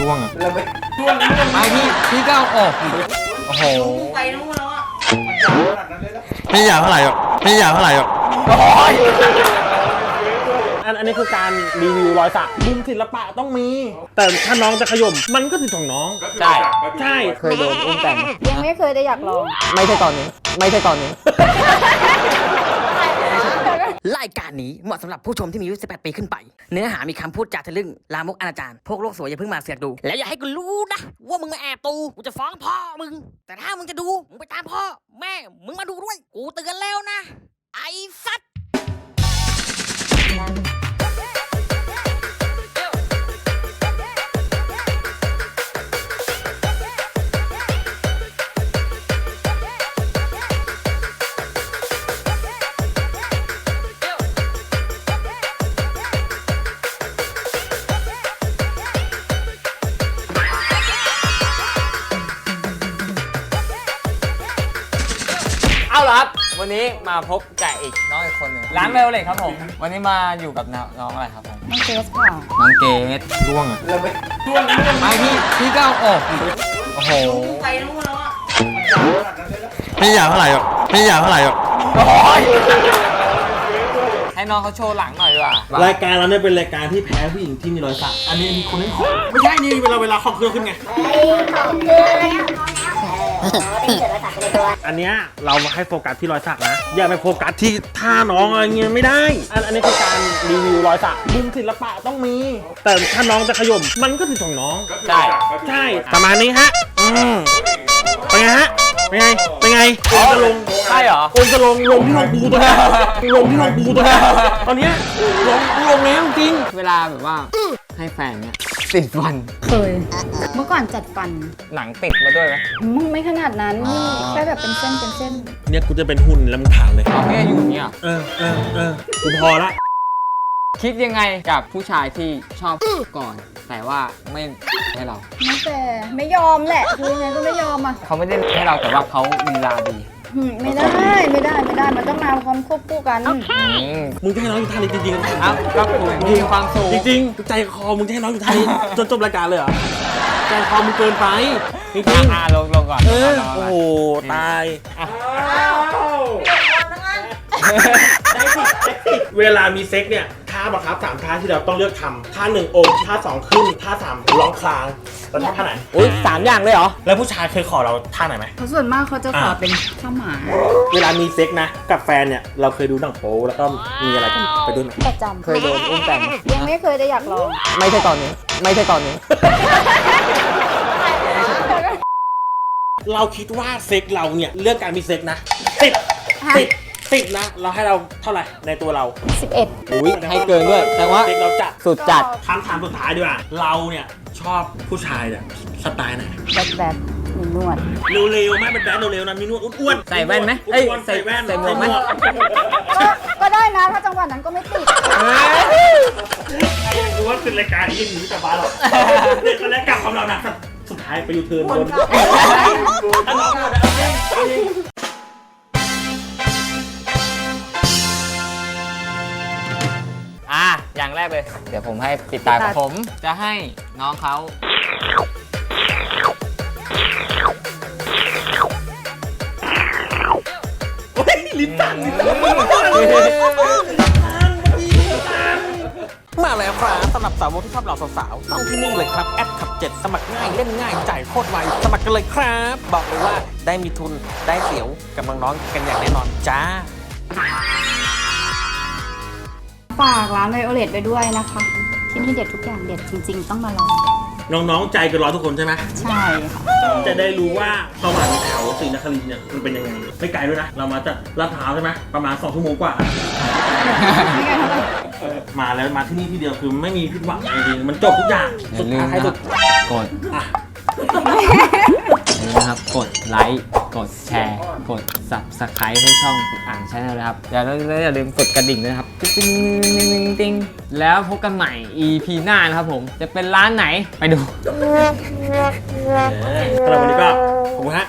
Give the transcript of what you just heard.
ร่วงอะเราไปช่วงนี้มันไม่พี่พี่ก็เอาออกดิโอ้โหไปนู้นแล้วอะขนาดนั้นเลยนะไม่อยากเท่าไหร่หรอกไม่อยากเท่าไหร่หรอกอันอันนี้คือการรีวิวรอยสักมุมศิลปะต้องมี แต่ถ้าน้องจะขย่มมันก็สิทธิ์ของน้อง ใช่ใช่เคยโดนอุ้มแต่งยังไม่เคยได้อยากลอง ไม่ใช่ตอนนี้ ไม่ใช่ตอนนี้ รายการนี้เหมาะสำหรับผู้ชมที่มีอายุ 18 ปีขึ้นไป เนื้อหามีคำพูดจาทะลึ่ง ลามกอนาจารพวกโลกสวยอย่าเพิ่งมาเสือกดู แล้วอย่าให้กูรู้นะ ว่ามึงมาแอบตูกูจะฟ้องพ่อมึง แต่ถ้ามึงจะดู มึงไปตามพ่อ แม่ มึงมาดูด้วย กูเตือนแล้วนะ วันนี้มาพบกับอีกน้องอีกคนหนึ่งร้านเวลเลยครับผม วันนี้มาอยู่กับน้องน้องอะไรครับผมน้องเกสค่ะน้องเกดร่วงอะเราไปช่วงนี้มันไม่พี่พี่ก็เอาออกดิโอ้โหไปนู้นแล้วอะขนาดนั้นเลยนะไม่อยากเท่าไหร่หรอกไม่อยากเท่าไหร่หรอกให้น้องเขาโชว์หลังหน่อยดีกว่ารายการเราเนี่ยเป็นรายการที่แพ้ผู้หญิงที่มีรอยสักอันนี้มีคนเล่นของไม่ใช่นี่เวลาเวลาคอมเครื่องขึ้นไงอั นเนี้ยเรามาให้โฟกัสที่รอยสักนะ อย่าไปโฟกัสที่ท่าน้องอะไรเงี้ยไม่ได้ อันอันนี้คือการรีวิวรอยสักมุมศิลปะต้องมี แต่ถ้าน้องจะขย่มมันก็สิทธิ์ของน้อง ใช่ ใช่ประมาณนี้ฮะอืมเป็นไงฮะเป็นไงเป็นไงโอนจะลงใช่เหรอ โอนจะลงลงที่ลงปูตัวเนี้ยลงที่ลงปูตัวเนี้ยตอนเนี้ยลงลงแล้วจริง เวลาแบบว่าให้แฟนเนี่ย ติดฟัน เคย เมื่อก่อนจัดฟัน หนังติดมาด้วยไหมมึงไม่ขนาดนั้นอ๋อแค่แบบเป็นเส้นเป็นเส้น เนี่ยกูจะเป็นหุ่นแล้วมึงถามเลย เอาแค่อยู่เนี่ย เออเออเออกูพอละ คิดยังไงกับผู้ชายที่ชอบก่อน แต่ว่าไม่ให้เรา ไม่แต่ไม่ยอมแหละ คือยังไงก็ไม่ยอมอะ เขาไม่ได้ให้เราแต่ว่าเขาลีลาดี หืมไม่ได้ไม่ได้ไม่ได้ มันต้องมาพร้อมควบคู่กันอืมมึงจะให้น้องอยู่ท่านี้จริงๆเอ้าก็คุยมีความสุขจริงๆใจคอมึงจะให้น้องอยู่ท่านี้จนจบรายการเลยเหรอใจคอมึงเกินไปจริงอ่าลงลงก่อนๆเออลงก่นโอ้โหตาย อะเวลามีเซ็กเนี่ยท่าบังคับสามท่าที่เราต้องเลือกทำท่าหนึ่งโอบท่าสองขึ้นท่าสามร้องคลางเราชอบท่าไหนอุ้ยสามอย่างเลยเหรอ แล้วผู้ชายเคยขอเราท่าไหนไหม เพราะส่วนมากเขาจะขออะ เป็นข้าวหมา เวลามีเซ็กนะ กับแฟนเนี่ย เราเคยดูหนังโป๊แล้วก็มีอะไรกันไปด้วยไหมประจำเคยโดนอุ้มแต่งยังไม่เคยได้อยากลอง ไม่ใช่ตอนนี้ ไม่ใช่ตอนนี้ เราคิดว่าเซ็กเราเนี่ยเรื่องการมีเซ็กนะติดติด ติดนะ เราให้เราเท่าไหร่ในตัวเรา11 อุ้ยให้เกินด้วยแต่ว่าเซ็กเราจัดสุดจัด คำถามสุดท้ายดีกว่าเราเนี่ยชอบผู้ชายเนี่ยสไตล์ไหนแบบแบบมีนวด เร็วๆไม่เป็นแบดเร็วๆนะมีนวดอ้วนๆใส่แว่นไหมเอ้ยอ้วนๆใส่แว่นใส่หมวกไหม ก็ก็ได้นะ ถ้าจังหวะนั้นก็ไม่ติดใครรู้ว่าคือรายการนี้ยังหนีกลับบ้านหรอกเด็กคนแรกกลับของเรานะสุดท้ายไปยูเทิร์นบน อันนี้หมดอะเอาจริงอะอย่างแรกเลย เดี๋ยวผมให้ปิดตาปิดตาผมจะให้น้องเขาโอ้ยลิ้นตันลิ้นตันมาแล้วครับสำหรับสาวกที่ชอบเหล่าสาวๆต้องที่นี่เลยครับแอดขับ7สมัครง่ายเล่นง่ายจ่ายโคตรไวสมัครกันเลยครับ บอกเลยว่าได้มีทุนได้เสียวกับน้องๆกันอย่างแน่นอนจ้า ฝากร้านไวโอเลตไปด้วยนะคะที่นี่เด็ดทุกอย่างเด็ดจริง ๆ ต้องมาลองน้องๆใจเกันร้อยทุกคนใช่ไหมใช่ค่ะจะได้รู้ว่าสวรรค์แถวศรีนครินทร์เนี่ยมันเป็นยังไงไม่ไกลด้วยนะ เรามาจากลาดพร้าวใช่ไหมประมาณ2ชั่วโมงกว่าไม่ไกลเท่าไหร่เออมาแล้วมาที่นี่ที่เดียวคือไม่มีผิดหวังจริงๆมันจบทุกอย่างอย่าสุดลืมท้ายนะคสุรับดกดอะอย่าลืมนะครับกดไลค์ กดแชร์ กด subscribe ให้ช่องอ่างชาแนลนะครับอย่าลืมอย่าลืมกดกระดิ่งด้วยนะครับติ๊งติ๊งติ๊งติ๊งติ๊งแล้วพบกันใหม่ EP หน้านะครับผม จะเป็นร้านไหนไปดูสำหรับวันนี้ก็ขอบคุณฮะ